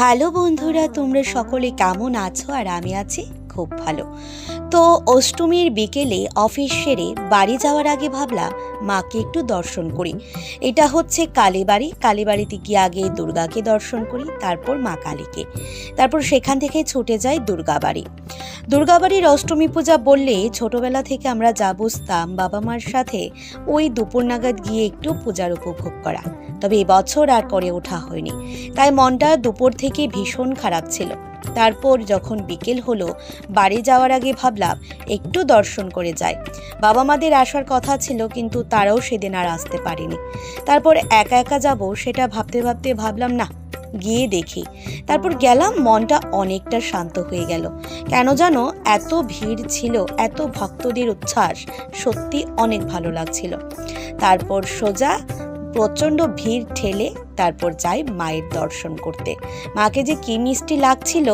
Hello বন্ধুরা, তোমরা সকলে কেমন আছো আর আমি আছি খুব ভালো। তো অষ্টমীর বিকেলে অফিস সেরে বাড়ি যাওয়ার আগে ভাবলাম মাকে একটু দর্শন করি। এটা হচ্ছে কালীবাড়ি। কালীবাড়িতে গিয়ে আগে দুর্গাকে দর্শন করি, তারপর মা কালীকে। তারপর সেখান থেকে ছুটে যাই দুর্গাবাড়ি। দুর্গাবাড়ির অষ্টমী পূজা বললে ছোটবেলা থেকে আমরা যা বুঝতাম বাবা মার সাথে, ওই দুপুর নাগাদ গিয়ে একটু পূজার উপভোগ করা। তবে এবছর আর করে ওঠা হয়নি। তাই মনটা দুপুর থেকে ভীষণ খারাপ ছিল। তারপর যখন বিকেল হলো, বাড়ি যাওয়ার আগে ভাবলাম, একটু দর্শন করে যাই। বাবা মাদের আসার কথা ছিল, কিন্তু তারাও সেদিন আর আসতে পারেনি। তারপর একা একা যাব সেটা ভাবতে ভাবতে ভাবলাম, না, গিয়ে দেখি। তারপর গেলাম, মনটা অনেকটা শান্ত হয়ে গেল। কেন জানো, এত ভিড় ছিল, এত ভক্তদের উচ্ছ্বাস সত্যি অনেক ভালো লাগছিল। তারপর সোজা, প্রচণ্ড ভিড় ঠেলে তারপর যাই মায়ের দর্শন করতে। মাকে যে কি মিষ্টি লাগছিল,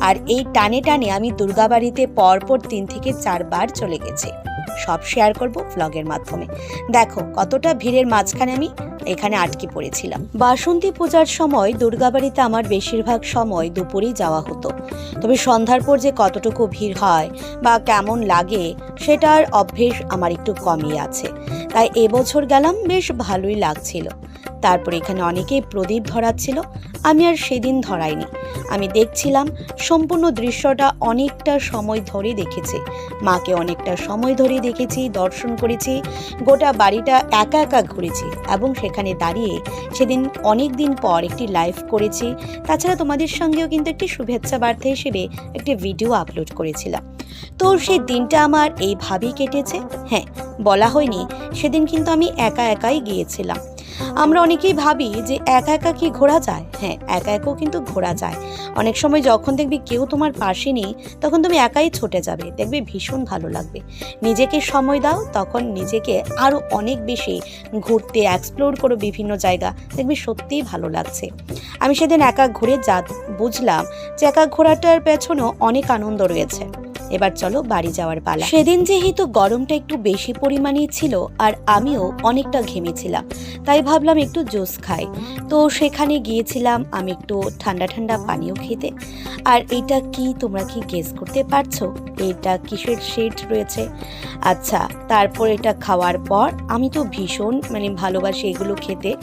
আর এই টানে টানে আমি দুর্গাবাড়িতে পরপর তিন থেকে চারবার চলে গেছি। সব শেয়ার করব ব্লগের মাধ্যমে। দেখো, কতটা ভিড়ের মাঝখানে আমি এখানে আটকে পড়েছিলাম। বাসন্তী পূজার সময় দুর্গাবাড়িতে আমার বেশিরভাগ সময় দুপুরেই যাওয়া হতো। তবে সন্ধ্যার পর যে কতটুকু ভিড় হয় বা কেমন লাগে, সেটার অভ্যেস আমার একটু কমই আছে। তাই এবছর গেলাম, বেশ ভালোই লাগছিল। তারপর এখানে অনেকেই প্রদীপ ধরাচ্ছিল। আমি আর সেদিন ধরাইনি। আমি দেখছিলাম সম্পূর্ণ দৃশ্যটা অনেকটা সময় ধরে দেখেছি। মাকে অনেকটা সময় ধরে দেখেছি, দর্শন করেছি, গোটা বাড়িটা একা একা ঘুরেছি এবং সেখানে দাঁড়িয়ে সেদিন অনেক দিন পর একটি লাইভ করেছি। তাছাড়া তোমাদের সঙ্গেও কিন্তু একটি শুভেচ্ছা বার্তা হিসেবে একটি ভিডিও আপলোড করেছিলাম। তো সেই দিনটা আমার এইভাবেই কেটেছে। হ্যাঁ বলা হয়নি, সেদিন কিন্তু আমি একা একাই গিয়েছিলাম। আমরা অনেকেই ভাবি যে একা একা কি ঘোরা যায়? হ্যাঁ একা একাও কিন্তু ঘোরা যায়। অনেক সময় যখন দেখবি কেউ তোমার পাশে নেই, তখন তুমি একাই ছুটে যাবে। দেখবে ভীষণ ভালো লাগবে। নিজেকে সময় দাও, তখন নিজেকে আরও অনেক বেশি ঘুরতে এক্সপ্লোর করো বিভিন্ন জায়গা। দেখবে সত্যিই ভালো লাগছে। আমি সেদিন একা ঘুরে যা বুঝলাম যে একা ঘোরাটার পেছনেও অনেক আনন্দ রয়েছে। এবার চলো বাড়ি যাওয়ার পালা। সেদিন যেহেতু গরমটা একটু বেশি পরিমাণে ছিল, আর আমিও অনেকটা ঘেমেছিলাম, তাই ভাবলাম একটু জুস খাই। তো সেখানে গিয়েছিলাম আমি একটু ঠান্ডা ঠান্ডা পানীয় খেতে। আর এটা কি তোমরা কি গেস করতে পারছ? এটা কিসের শেড রয়েছে? আচ্ছা তারপর এটা খাওয়ার পর আমি তো ভীষণ মানে ভালোবাসি এগুলো খেতে।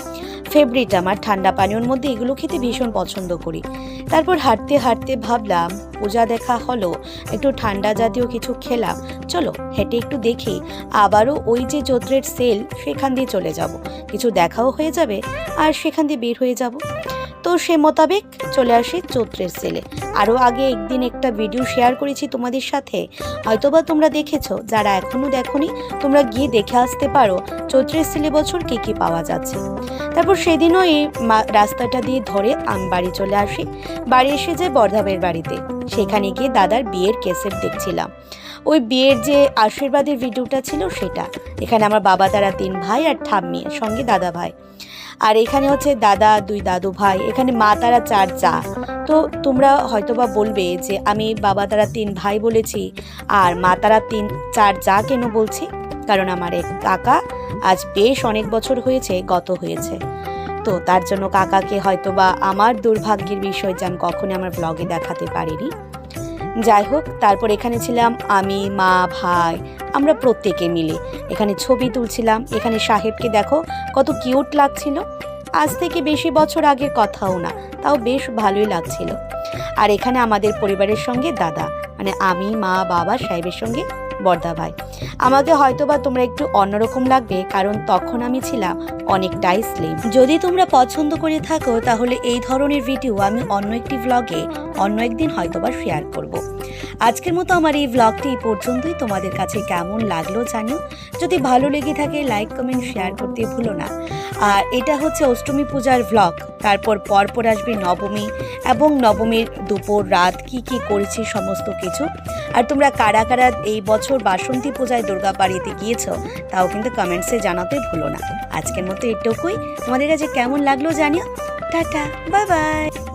ফেভারিট আমার ঠান্ডা পানীয়র মধ্যে এগুলো খেতে ভীষণ পছন্দ করি। তারপর হাঁটতে হাঁটতে ভাবলাম, পূজা দেখা হলো, একটু ঠান্ডা জাতীয় কিছু খেলাম। চলো, হেঁটে একটু দেখি, আবারও ওই যে চৈত্রের সেল সেখান দিয়ে চলে যাব। কিছু দেখাও হয়ে যাবে, আর সেখান দিয়ে বের হয়ে যাব। তো সে মোতাবেক চলে আসি চৈত্রের সেলে। আরও আগে একদিন একটা ভিডিও শেয়ার করেছি তোমাদের সাথে। হয়তোবা তোমরা দেখেছ, যারা এখনও দেখোনি, তোমরা গিয়ে দেখে আসতে পারো চৈত্রের সেলে বছর কী কী পাওয়া যাচ্ছে। তারপর সেদিনও এই রাস্তাটা দিয়ে ধরে আমি বাড়ি চলে আসি। বাড়ি এসে যাই বর্ধাবের বাড়িতে। সেখানে গিয়ে দাদার বিয়ের কেসেট দেখছিলাম। ওই বিয়ের যে আশীর্বাদের ভিডিওটা ছিল সেটা। এখানে আমার বাবা, তারা তিন ভাই আর ঠাম্মি, সঙ্গে দাদা ভাই। আর এখানে হচ্ছে দাদা, দুই দাদু ভাই, এখানে মা তারা চার চা। তো তোমরা হয়তোবা বলবে যে আমি বাবা তারা তিন ভাই বলেছি, আর মা তারা তিন, চার যা কেন বলছি? কারণ আমার এক কাকা আজ বেশ অনেক বছর হয়েছে, গত হয়েছে। তো তার জন্য কাকাকে হয়তোবা আমার দুর্ভাগ্যের বিষয় যে আমি কখনো আমার ব্লগে দেখাতে পারিনি। যাই হোক, তারপর এখানে ছিলাম আমি, মা, ভাই আমরা প্রত্যেকে মিলে। এখানে ছবি তুলছিলাম, এখানে সাহেবকে দেখো কত কিউট লাগছিল। আজ থেকে বেশি বছর আগের কথাও না, তাও বেশ ভালোই লাগছিল। আর এখানে আমাদের পরিবারের সঙ্গে দাদা মানে আমি, মা, বাবা, সাহেবের সঙ্গে বর্দা ভাই। আমাকে হয়তোবা তোমরা একটু অন্যরকম লাগবে, কারণ তখন আমি ছিলাম অনেকটাই স্লিম যদি তোমরা পছন্দ করে থাকো, তাহলে এই ধরনের ভিডিও আমি অন্য একটি ভ্লগে অন্য একদিন হয়তোবা শেয়ার করব। আজকের মতো আমার এই ভ্লগটি এই পর্যন্তই। তোমাদের কাছে কেমন লাগল জানিও। যদি ভালো লেগে থাকে লাইক কমেন্ট শেয়ার করতে ভুলো না। আর এটা হচ্ছে অষ্টমী পূজার ভ্লগ তারপর পরপর আসবে নবমী এবং নবমীর দুপুর রাত কি কি করেছি সমস্ত কিছু। আর তোমরা কারা কারা এই বছর বাসন্তী পূজায় দুর্গা বাড়িতে গিয়েছো, তাও কিন্তু কমেন্টসে জানাতে ভুলো না। আজকের মতো এটুকুই। তোমাদের কাছে কেমন লাগল জানিও। Tata bye bye